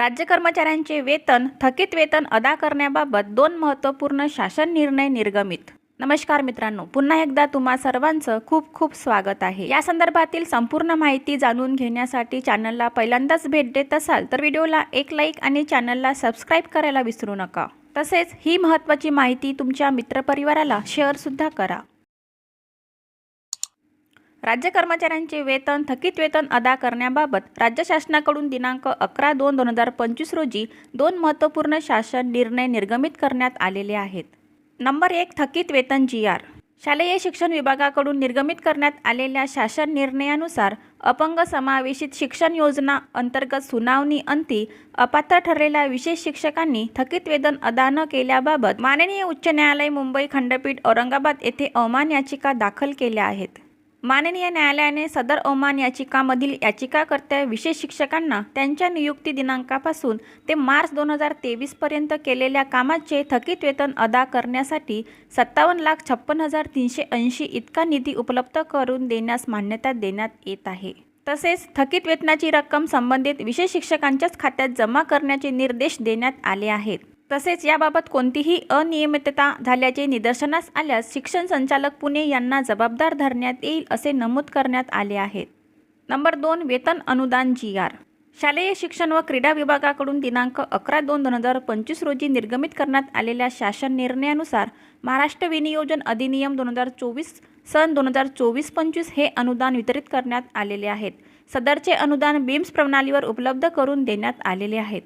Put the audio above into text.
राज्य कर्मचाऱ्यांचे वेतन थकीत वेतन अदा करण्याबाबत दोन महत्त्वपूर्ण शासन निर्णय निर्गमित. नमस्कार मित्रांनो पुन्हा एकदा तुम्हा सर्वांचं खूप खूप स्वागत आहे. या संदर्भातील संपूर्ण माहिती जाणून घेण्यासाठी चॅनलला पहिल्यांदाच भेट देत असाल तर व्हिडिओला एक लाईक आणि चॅनलला सबस्क्राईब करायला विसरू नका. तसेच ही महत्त्वाची माहिती तुमच्या मित्रपरिवाराला शेअरसुद्धा करा. राज्य कर्मचाऱ्यांचे वेतन थकीत वेतन अदा करण्याबाबत राज्य शासनाकडून दिनांक अकरा दोन दोन हजार पंचवीस रोजी दोन महत्त्वपूर्ण शासन निर्णय निर्गमित करण्यात आलेले आहेत. नंबर एक थकीत वेतन जी आर. शालेय शिक्षण विभागाकडून निर्गमित करण्यात आलेल्या शासन निर्णयानुसार अपंग समावेशित शिक्षण योजना अंतर्गत सुनावणी अंती अपात्र ठरलेल्या विशेष शिक्षकांनी थकीत वेतन अदा न केल्याबाबत माननीय उच्च न्यायालय मुंबई खंडपीठ औरंगाबाद येथे अवमान याचिका दाखल केल्या आहेत. माननीय न्यायालयाने सदर ओमान याचिकामधील याचिकाकर्त्या विशेष शिक्षकांना त्यांच्या नियुक्ती दिनांकापासून ते मार्च दोन हजार तेवीसपर्यंत केलेल्या कामाचे थकीत वेतन अदा करण्यासाठी सत्तावन्न लाख छप्पन हजार तीनशे ऐंशी इतका निधी उपलब्ध करून देण्यास मान्यता देण्यात येत आहे. तसेच थकीत वेतनाची रक्कम संबंधित विशेष शिक्षकांच्याच खात्यात जमा करण्याचे निर्देश देण्यात आले आहेत. तसेच याबाबत कोणतीही अनियमितता झाल्याचे निदर्शनास आल्यास शिक्षण संचालक पुणे यांना जबाबदार धरण्यात येईल असे नमूद करण्यात आले आहे नंबर दोन वेतन अनुदान जी आर. शालेय शिक्षण व क्रीडा विभागाकडून दिनांक अकरा दोन दोन हजार पंचवीस रोजी निर्गमित करण्यात आलेल्या शासन निर्णयानुसार महाराष्ट्र विनियोजन अधिनियम दोन हजार चोवीस सन दोन हजार चोवीस पंचवीस हे अनुदान वितरित करण्यात आलेले आहेत. सदरचे अनुदान बीम्स प्रणालीवर उपलब्ध करून देण्यात आलेले आहेत.